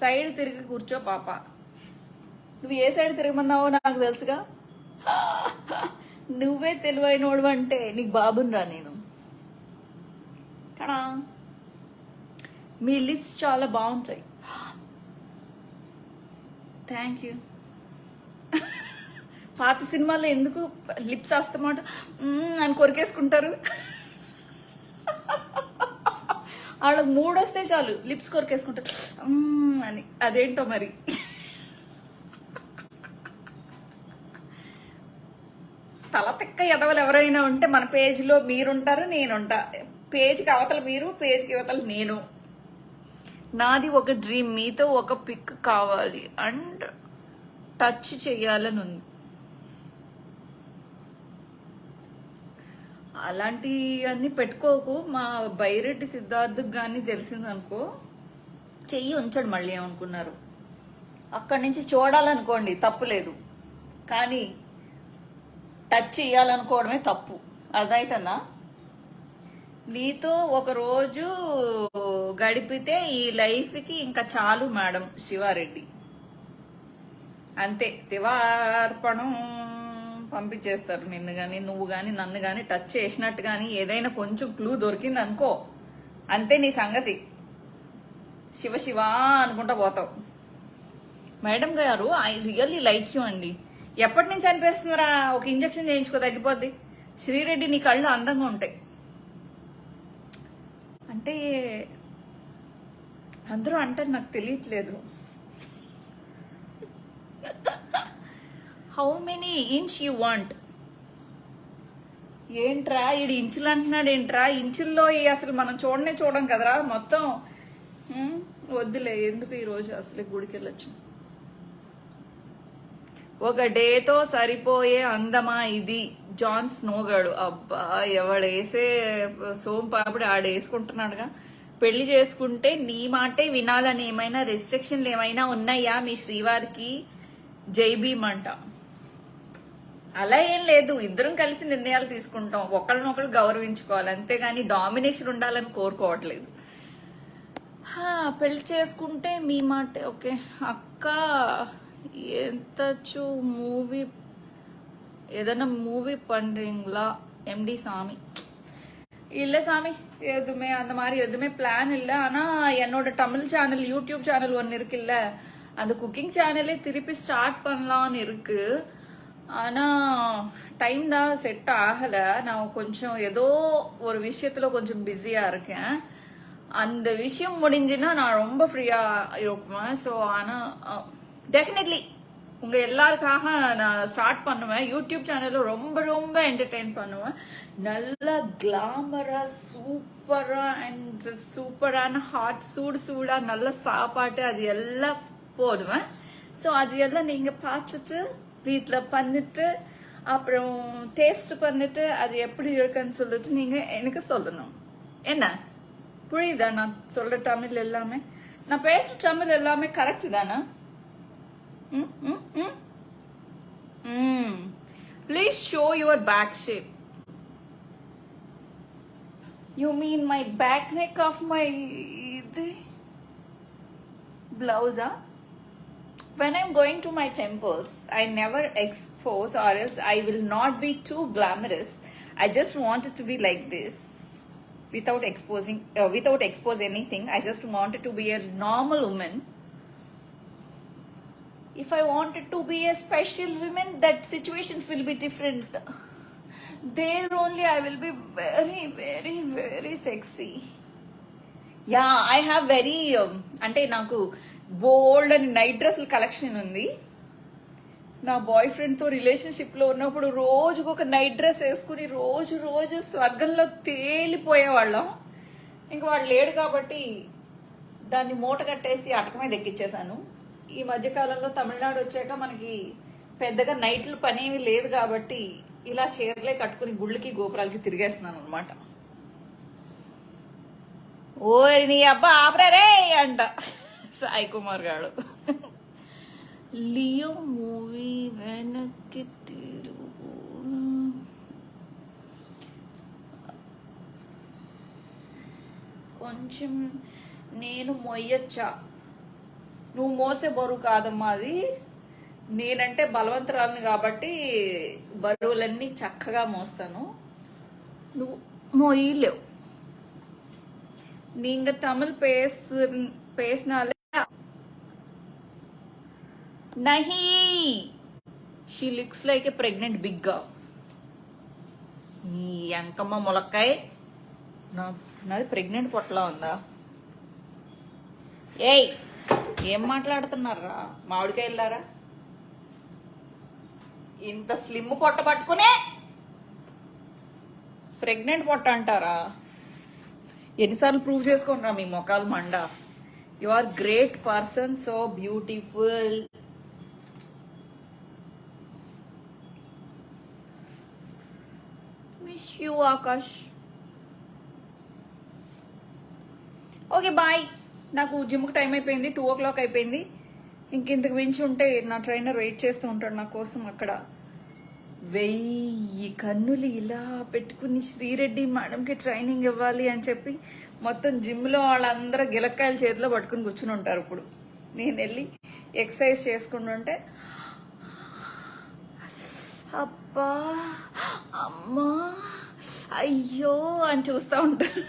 Side తిరిగి కూర్చో పాప. నువ్వు ఏ సైడ్ తిరగమన్నావో నాకు తెలుసుగా? నువ్వే తెలివైనోడు అంటే నీకు బాబునరా నేను. కడా మీ లిప్స్ చాలా బాగుంటాయి. థ్యాంక్ యూ పాత సినిమాల్లో ఎందుకు లిప్స్ వస్తామాట? అని కొరికేసుకుంటారు. వాళ్ళకి మూడు వస్తే చాలు. లిప్స్ కొరికేసుకుంటారు అని. అదేంటో మరి? తల తిక్క ఎదవలు ఎవరైనా ఉంటే మన పేజీలో మీరుంటారు నేనుంటా. పేజీకి అవతల మీరు పేజీకి అవతల నేను. నాది ఒక డ్రీమ్ మీతో ఒక పిక్ కావాలి. అండ్ టచ్ చేయాలని ఉంది అలాంటివన్నీ పెట్టుకోకు. మా బైరెడ్డి సిద్ధార్థకు కానీ తెలిసిందనుకో చెయ్యి ఉంచాడు మళ్ళీ ఏమనుకున్నారు? అక్కడి నుంచి చూడాలనుకోండి తప్పు లేదు. కానీ టచ్ చేయాలనుకోవడమే తప్పు. అదైతేనా నీతో ఒకరోజు గడిపితే ఈ లైఫ్కి ఇంకా చాలు మేడం శివారెడ్డి. అంతే. శివార్పణం పంపించేస్తారు నిన్ను కానీ నువ్వు కానీ నన్ను కానీ టచ్ చేసినట్టు కానీ ఏదైనా కొంచెం క్లూ దొరికింది అనుకో. అంతే నీ సంగతి. శివ శివ అనుకుంటా పోతావు. మేడం గారు ఐ రియల్లీ లైక్ యూ అండి. ఎప్పటి నుంచి అనిపిస్తున్నారా ఒక ఇంజక్షన్ చేయించుకో తగ్గిపోద్ది. శ్రీరెడ్డి నీ కళ్ళు అందంగా ఉంటాయి. అంటే అందరూ అంటారు నాకు తెలియట్లేదు. How many inch you want ఏంట్రా ఈడు ఇంచులు అంటున్నాడు ఏంట్రా? ఇంచుల్లో ఈ అసలు మనం చూడనే చూడం కదరా మొత్తం. వద్దులే ఎందుకు ఈరోజు అసలు గుడికి వెళ్ళొచ్చు? ఒక డేతో సరిపోయే అందమా ఇది? జాన్ స్నోగాడు. అబ్బా ఎవడేసే సోం పాపిడి ఆడేసుకుంటున్నాడుగా. పెళ్ళి చేసుకుంటే నీ మాటే వినాలని ఏమైనా రెస్ట్రిక్షన్లు ఏమైనా ఉన్నాయా మీ శ్రీవారికి? జై భీమ్ అంట. అలా ఏం లేదు ఇద్దరం కలిసి నిర్ణయాలు తీసుకుంటాం ఒకళ్ళనొకళ్ళు గౌరవించుకోవాలి అంతేగాని డామినేషన్ ఉండాలని కోరుకోవట్లేదు హా, పెళ్లి చేసుకుంటే మీ మాట ఓకే అక్క ఎంతచ్చు மூவி எதனா மூவி பண்றீங்களா எம்டி சாமி இல்ல சாமி எதுவுமே அந்த மாதிரி எதுவுமே பிளான் இல்ல ஆனா என்னோட தமிழ் சேனல் யூடியூப் சேனல் ஒன்னு இருக்குல்ல அந்த குக்கிங் சேனலே திருப்பி ஸ்டார்ட் பண்ணலாம்னு இருக்கு ஆனா டைம் தான் செட் ஆகல. நான் கொஞ்சம் ஏதோ ஒரு விஷயத்துல கொஞ்சம் பிஸியா இருக்கேன். அந்த விஷயம் முடிஞ்சுன்னா நான் ரொம்ப ஃப்ரீயா இருப்பேன் ஸோ ஆனா டெஃபினெட்லி உங்க எல்லாருக்காக நான் ஸ்டார்ட் பண்ணுவேன். யூடியூப் சேனல்ல ரொம்ப ரொம்ப என்டர்டெயின் பண்ணுவேன். நல்லா கிளாமரா சூப்பரா அண்ட் சூப்பரான ஹாட் சூடு சூடா நல்ல சாப்பாட்டு அது எல்லாம் போடுவேன். ஸோ அது எல்லாம் நீங்க பார்த்துட்டு வீட்டில் பண்ணிட்டு அப்புறம் டேஸ்ட் பண்ணிட்டு அது எப்படி இருக்குன்னு சொல்லிட்டு நீங்க எனக்கு சொல்லணும். என்ன? புரியுதா? நான் சொல்ற தமிழ் எல்லாமே? நான் பேசுற தமிழ் எல்லாமே கரெக்ட் தானா? ம் ம் please show your back shape you mean my back neck of my இது? பிளவுஸா when I'm going to my temples, I never expose, or else I will not be too glamorous. I just want it to be like this, without exposing, uh, without expose anything. I just wanted to be a normal woman. If I wanted to be a special woman, that situations will be different. There only I will be very, very, very sexy. Yeah I have very అంటే నాకు బోల్డ్ అని night డ్రెస్సుల collection ఉంది. నా bye ఫ్రెండ్తో రిలేషన్షిప్లో ఉన్నప్పుడు రోజుకు ఒక నైట్ డ్రెస్ వేసుకుని రోజు రోజు స్వర్గంలో తేలిపోయేవాళ్ళం ఇంకా వాడు లేడు కాబట్టి దాన్ని మూట కట్టేసి అటక మీద ఎక్కిచ్చేసాను ఈ మధ్యకాలంలో తమిళనాడు వచ్చాక మనకి పెద్దగా నైట్లు పనేమి లేదు కాబట్టి ఇలా చీరలే కట్టుకుని గుళ్ళకి గోపురాలకి తిరిగేస్తున్నాను అనమాట ఓరి నీ అబ్బా ఆపరే అంట. సాయి కుమార్ గారు లియో మూవీ వెనక్కి తిరుగు కొంచెం నేను మొయ్యచ్చా నువ్వు మోసే బరువు కాదమ్మా అది నేనంటే బలవంతరాలని కాబట్టి బరువులన్నీ చక్కగా మోస్తాను నువ్వు మోయలేవు நீங்க தமிழ் பேசு பேசினாலே नहीं she looks like a pregnant బిగ్గా నీ అంకమ్మ ములక్కాయ్ నా నాది ప్రెగ్నెంట్ పొట్టలా ఉందా? ఏయ్ ఏం మాట్లాడుతున్నారా? మామిడికాయ వెళ్ళారా? ఇంత స్లిమ్ పొట్ట పట్టుకునే ప్రెగ్నెంట్ పొట్ట అంటారా? ఎన్నిసార్లు ప్రూవ్ చేసుకున్నా మీ మొఖాలు మండ? You are great person so beautiful miss you Akash okay bye నాకు జిమ్కి టైం అయిపోయింది టూ ఓ క్లాక్ అయిపోయింది ఇంకింతకు మించి ఉంటే నా ట్రైనర్ వెయిట్ చేస్తూ ఉంటాడు నా కోసం అక్కడ. వెయ్యి కన్నులు ఇలా పెట్టుకుని శ్రీరెడ్డి మేడంకి ట్రైనింగ్ ఇవ్వాలి అని చెప్పి మొత్తం జిమ్లో వాళ్ళందరూ గిలక్కాయలు చేతిలో పట్టుకుని కూర్చుని ఉంటారు ఇప్పుడు. నేను వెళ్ళి ఎక్సర్సైజ్ చేసుకుంటుంటే అబ్బా అమ్మా అయ్యో అని చూస్తూ ఉంటారు.